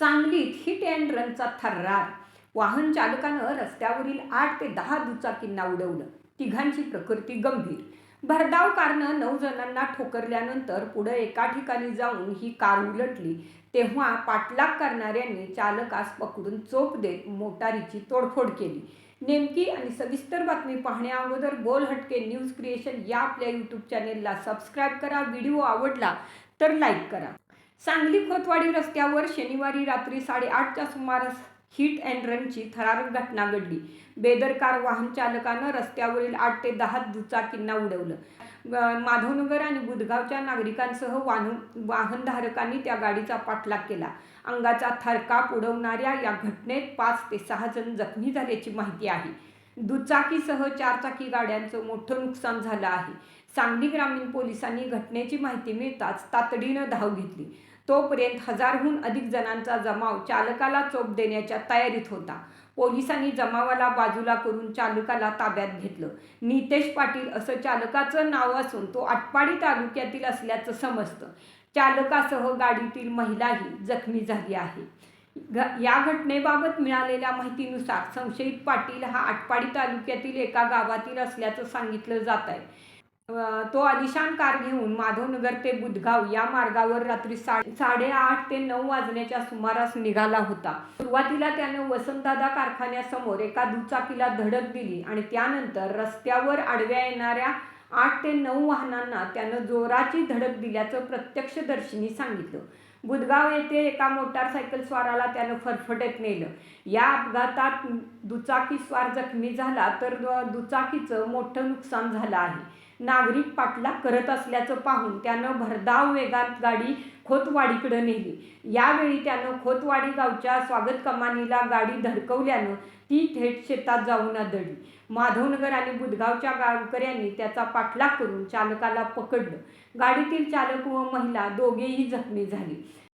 सांगलीत hit and रनचा थर्रार. वाहन चालकानं रस्त्यावरील आठ ते दहा दुचाकींना उडवलं. तिघांची प्रकृती गंभीर. भरधाव कारनं नऊ जणांना ठोकरल्यानंतर पुढे एका ठिकाणी जाऊन ही कार उलटली. तेव्हा पाठलाग करणाऱ्यांनी चालकास पकडून चोप देत मोटारीची तोडफोड केली. नेमकी आणि सविस्तर बातमी पाहण्याअगोदर बोल हटके न्यूज क्रिएशन या आपल्या यूट्यूब चॅनेलला सबस्क्राईब करा. व्हिडिओ आवडला तर लाईक करा. सांगली खोतवाडी रस्त्यावर शनिवारी रात्री साडेआठच्या सुमारास हिट अँड रनची थरारक घटना घडली. बेदरकार वाहन चालकानं रस्त्यावरील आठ ते दहा दुचाकींना उडवलं. माधवनगर आणि बुधगावच्या नागरिकांसह वाहन वाहनधारकांनी त्या गाडीचा पाठलाग केला. अंगाचा थरकाप उडवणाऱ्या या घटनेत पाच ते सहा जण जखमी झाल्याची माहिती आहे. दुचाकीसह चारचाकी गाड्यांचं मोठं नुकसान झालं आहे. सांगली ग्रामीण पोलिसांनी घटनेची माहिती मिळताच तातडीनं धाव घेतली. तोपर्यंत हजारहून अधिक जणांचा जमाव चालकाला चोप देण्याच्या तयारीत होता. पोलिसांनी जमावाला बाजूला करून चालकाला ताब्यात घेतलं. नितेश पाटील असं चालकाचं नाव असून तो आटपाडी तालुक्यातील असल्याचं समजतं. चालकासह गाडीतील महिलाही जखमी झाली आहे. घ- या घटनेबाबत मिळालेल्या माहितीनुसार संशयित पाटील हा आटपाडी तालुक्यातील एका गावातील असल्याचं सांगितलं जात आहे तो आलिशान कार घेऊन माधवनगर ते बुधगाव या मार्गावर रात्री साडे साडेआठ ते नऊ वाजण्याच्या सुमारास निघाला होता. सुरुवातीला त्याने वसंतदादा कारखान्यासमोर एका दुचाकीला धडक दिली आणि त्यानंतर रस्त्यावर आडव्या येणाऱ्या आठ ते नऊ वाहनांना त्यानं जोराची धडक दिल्याचं प्रत्यक्षदर्शींनी सांगितलं. बुधगाव येथे एका मोटारसायकल स्वाराला त्यानं फरफटत नेलं. या अपघातात दुचाकी स्वार जखमी झाला तर दुचाकीचं मोठं नुकसान झालं आहे. नागरिक पाठलाग करत असल्याचं पाहून त्यानं भरधाव वेगात गाडी खोतवाडीकडे नेली. यावेळी त्यानं खोतवाडी गावच्या स्वागत कमानीला गाडी धडकवल्यानं ती थेट शेतात जाऊन आदळली. माधवनगर आणि बुधगावच्या गावकऱ्यांनी त्याचा पाठलाग करून चालकाला पकडलं. गाडीतील चालक व महिला दोघेही जखमी झाले.